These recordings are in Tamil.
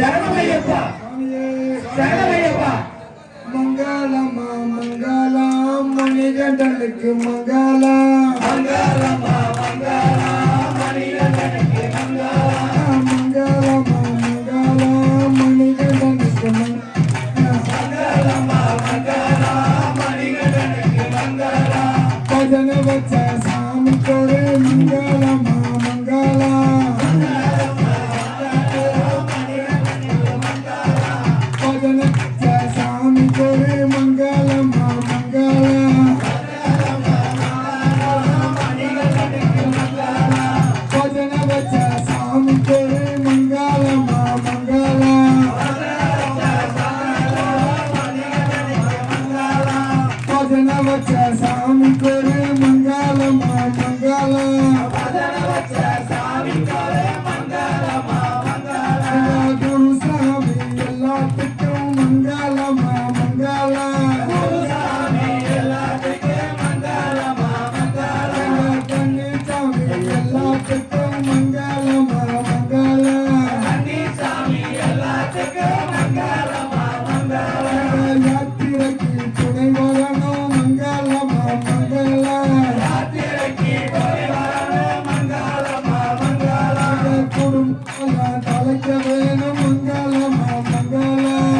சரணமையப்பா. சரணமையப்பா. மங்களமா மங்களம் முனிகண்டனுக்கு மங்களம். மங்களம். భజన వచ్చా స్వామికో మంగళమ మంగళమ. మంగళ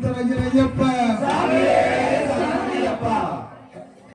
estaba